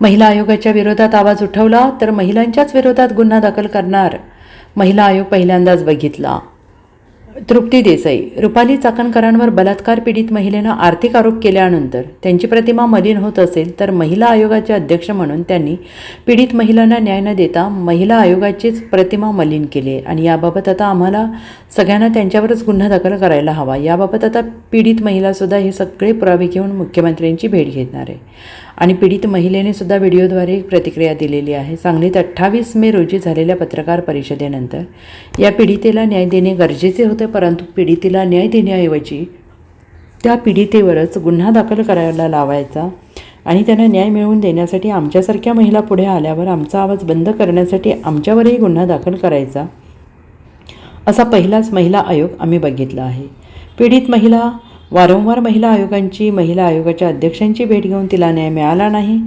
महिला आयोगाच्या विरोधात आवाज उठवला तर महिलांच्याच विरोधात गुन्हा दाखल करणार. महिला आयोग पहिल्यांदाच बघितला. तृप्ती देसाई रुपाली चाकणकरांवर बलात्कार पीडित महिलेनं आर्थिक आरोप केल्यानंतर त्यांची प्रतिमा मलिन होत असेल तर महिला आयोगाचे अध्यक्ष म्हणून त्यांनी पीडित महिलांना न्याय न देता महिला आयोगाचीच प्रतिमा मलिन केली आहे आणि याबाबत आता आम्हाला सगळ्यांना त्यांच्यावरच गुन्हा दाखल करायला हवा. याबाबत आता पीडित महिलासुद्धा हे सगळे पुरावे घेऊन मुख्यमंत्र्यांची भेट घेणार आहे. आणि पीडित महिलेने सुद्धा व्हिडिओद्वारे प्रतिक्रिया दिलेली आहे. सांगलीत अठ्ठावीस मे रोजी झालेल्या पत्रकार परिषदेनंतर या पीडितेला न्याय देणे गरजेचे होते परंतु पीडितेला न्याय देण्याऐवजी त्या पीडितेवरच गुन्हा दाखल करायला लावायचा आणि त्यांना न्याय मिळवून देण्यासाठी आमच्यासारख्या महिला पुढे आल्यावर आमचा आवाज बंद करण्यासाठी आमच्यावरही गुन्हा दाखल करायचा असा पहिलाच महिला आयोग आम्ही बघितला आहे. पीडित महिला वारंवार महिला आयोगांची महिला आयोगाच्या अध्यक्षांची भेट घेऊन तिला न्याय मिळाला नाही.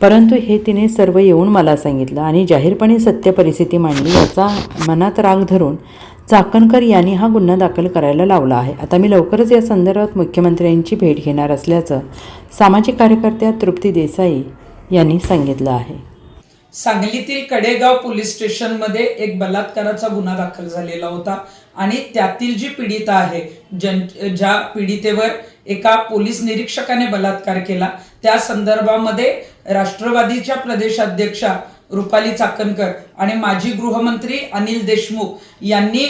परंतु हे तिने सर्व येऊन मला सांगितलं आणि जाहीरपणे सत्य परिस्थिती मांडली याचा मनात राग धरून चाकणकर यांनी हा गुन्हा दाखल करायला लावला आहे. आता मी लवकरच या संदर्भात मुख्यमंत्र्यांची भेट घेणार असल्याचं सामाजिक कार्यकर्त्या तृप्ती देसाई यांनी सांगितलं आहे. सांगलीतील कडेगाव पोलीस स्टेशनमध्ये एक बलात्काराचा गुन्हा दाखल झालेला होता आणि त्यातील जी पीडिता आहे जन ज्या पीडितेवर एका पोलीस निरीक्षकाने बलात्कार केला त्या संदर्भामध्ये राष्ट्रवादीच्या प्रदेशाध्यक्षा रुपाली चाकणकर आणि माजी गृहमंत्री अनिल देशमुख यांनी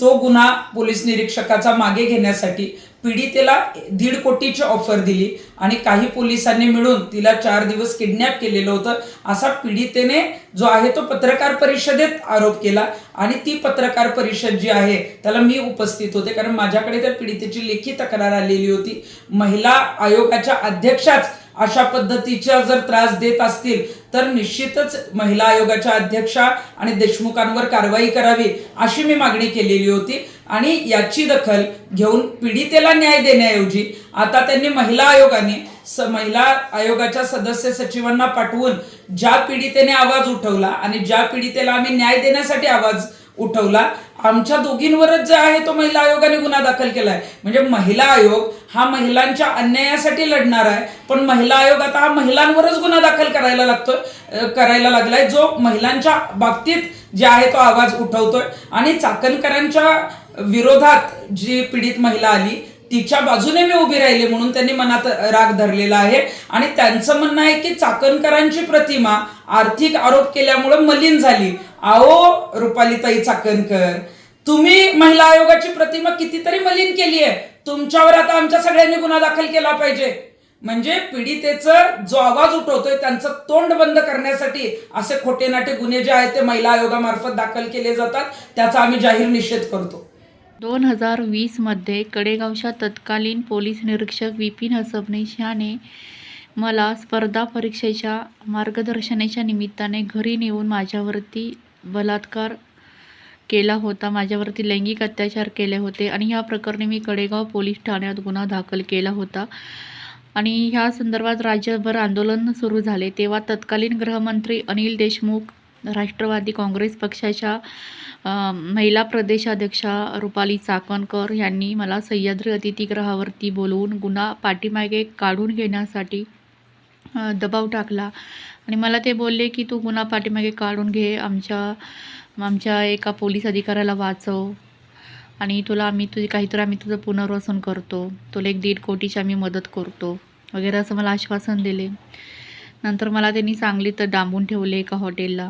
तो गुन्हा पोलीस निरीक्षकाचा मागे घेण्यासाठी पीडितेला दीड कोटीची ऑफर दिली आणि काही पोलिसांनी मिळून तिला चार दिवस किडनॅप केलेलं होतं. असा पीडितेने जो आहे तो पत्रकार परिषदेत आरोप केला आणि ती पत्रकार परिषद जी आहे त्याला मी उपस्थित होते कारण माझ्याकडे त्या पीडितेची लेखी तक्रार आलेली होती. महिला आयोगाच्या अध्यक्षाच अशा पद्धतीच्या जर त्रास देत असतील तर निश्चितच महिला आयोगाच्या अध्यक्षा आणि देशमुखांवर कारवाई करावी अशी मी मागणी केलेली होती. आणि याची दखल घेऊन पीडितेला न्याय देण्याऐवजी आता त्यांनी महिला आयोगाने स महिला आयोगाच्या सदस्य सचिवांना पाठवून ज्या पीडितेने आवाज उठवला आणि ज्या पीडितेला आम्ही न्याय देण्यासाठी आवाज उठवला. आमच्या दोघींवरच जे आहे तो महिला आयोगाने गुन्हा दाखल केलाय. म्हणजे महिला आयोग हा महिलांच्या अन्यायासाठी लढणार आहे पण महिला आयोग आता हा महिलांवरच गुन्हा दाखल करायला लागतोय करायला लागलाय. जो महिलांच्या बाबतीत जे आहे तो आवाज उठवतोय. आणि चाकणकरांच्या विरोधात जी पीडित महिला आली तिच्या बाजूने मी उभी राहिले म्हणून त्यांनी मनात राग धरलेला आहे. आणि त्यांचं म्हणणं आहे की चाकणकरांची प्रतिमा आर्थिक आरोप केल्यामुळे मलिन झाली. आओ रुपालीताई चाकणकर तुम्ही महिला आयोगाची प्रतिमा कितीतरी मलिन केली आहे तुमच्यावर आता आमच्या सगळ्यांनी गुन्हा दाखल केला पाहिजे. म्हणजे पीडितेचं जो आवाज उठवतोय त्यांचं तोंड बंद करण्यासाठी असे खोटे नाटे गुन्हे जे आहेत ते महिला आयोगामार्फत दाखल केले जातात. त्याचा आम्ही जाहीर निषेध करतो. दोन हजार वीसमध्ये कडेगावच्या तत्कालीन पोलीस निरीक्षक विपिन हसबनीश याने मला स्पर्धा परीक्षेच्या मार्गदर्शनाच्या निमित्ताने घरी नेऊन माझ्यावरती बलात्कार केला होता. माझ्यावरती लैंगिक अत्याचार केले होते आणि ह्या प्रकरणी मी कडेगाव पोलीस ठाण्यात गुन्हा दाखल केला होता. आणि ह्या संदर्भात राज्यभर आंदोलन सुरू झाले. तेव्हा तत्कालीन गृहमंत्री अनिल देशमुख राष्ट्रवादी काँग्रेस पक्षाच्या महिला प्रदेशाध्यक्षा रुपाली चाकणकर यांनी मला सह्याद्री अतिथीगृहावरती बोलवून गुन्हा पाठीमागे काढून घेण्यासाठी दबाव टाकला. आणि मला ते बोलले की तू गुन्हा पाठीमागे काढून घे आमच्या आमच्या एका पोलीस अधिकाऱ्याला वाचव. आणि तुला आम्ही तुझी काहीतरी आम्ही तुझं पुनर्वसन करतो. तुला एक दीड कोटीची आम्ही मदत करतो. वगैरे असं मला आश्वासन दिले. नंतर मला त्यांनी सांगलीत डांबून ठेवले एका हॉटेलला.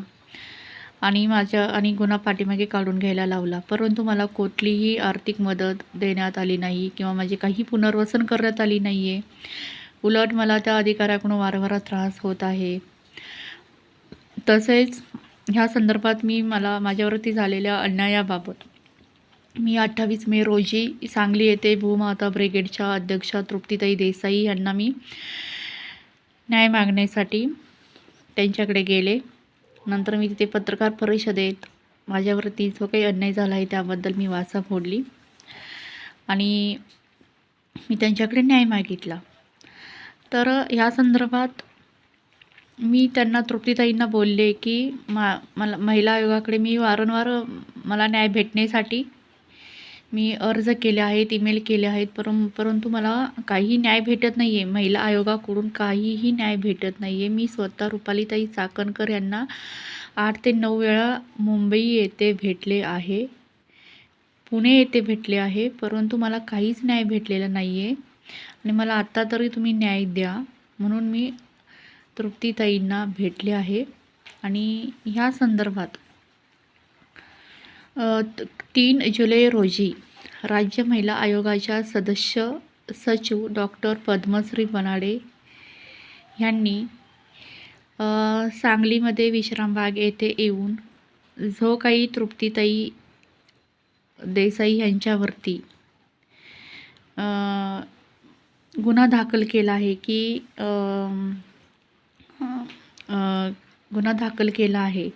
आणि माझ्या आणि गुन्हा पाठीमागे काढून घ्यायला लावला. परंतु मला कुठलीही आर्थिक मदत देण्यात आली नाही किंवा माझे काही पुनर्वसन करण्यात आली नाही आहे उलट मला त्या अधिकाऱ्याकडून वारंवार त्रास होत आहे. तसेच ह्या संदर्भात मी मला माझ्यावरती झालेल्या अन्यायाबाबत मी अठ्ठावीस मे रोजी सांगली येथे भूमाता ब्रिगेडच्या अध्यक्षा तृप्तीताई देसाई यांना मी न्याय मागण्यासाठी त्यांच्याकडे गेले. नंतर मी तिथे पत्रकार परिषदेत माझ्यावरती जो काही अन्याय झाला आहे त्याबद्दल मी वाचा फोडली. आणि मी त्यांच्याकडे न्याय मागितला. तर ह्या संदर्भात मी त्यांना तृप्तीताईंना बोलले की मा मला महिला आयोगाकडे मी वारंवार मला न्याय भेटण्यासाठी मी अर्ज केले आहेत ईमेल केले आहेत परं परंतु मला काही न्याय भेटत नाही आहे महिला आयोगाकडून काहीही न्याय भेटत नाही आहे मी स्वतः रुपालीताई चाकणकर यांना आठ ते नऊ वेळा मुंबई येथे भेटले आहे पुणे येथे भेटले आहे परंतु मला काहीच न्याय भेटलेला नाही आहे आणि मला आत्ता तरी तुम्ही न्याय द्या. म्हणून मी तृप्तीताईंना भेटले आहे. आणि ह्या संदर्भात तीन जुलै रोजी राज्य महिला आयोगाच्या सदस्य सचिव डॉक्टर पद्मश्री बनाडे यांनी सांगलीमध्ये विश्रामबाग येथे येऊन जो काही तृप्तीताई देसाई यांच्यावरती गुन्हा दाखल केला आहे की गुन्हा दाखल केला आहे.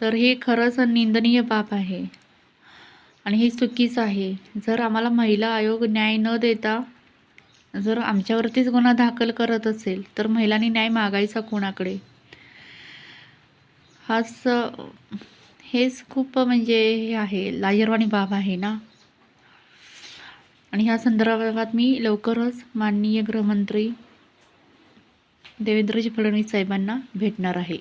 तर हे खरंच निंदनीय बाब आहे. आणि हे चुकीचं आहे. जर आम्हाला महिला आयोग न्याय न देता जर आमच्यावरतीच गुन्हा दाखल करत असेल तर महिलांनी न्याय मागायचा कोणाकडे? हाच हेच खूप म्हणजे हे आहे लाजरवाणी बाब आहे ना? आणि ह्या संदर्भात मी लवकरच माननीय गृहमंत्री देवेंद्रजी फडणवीस साहेबांना भेटणार आहे.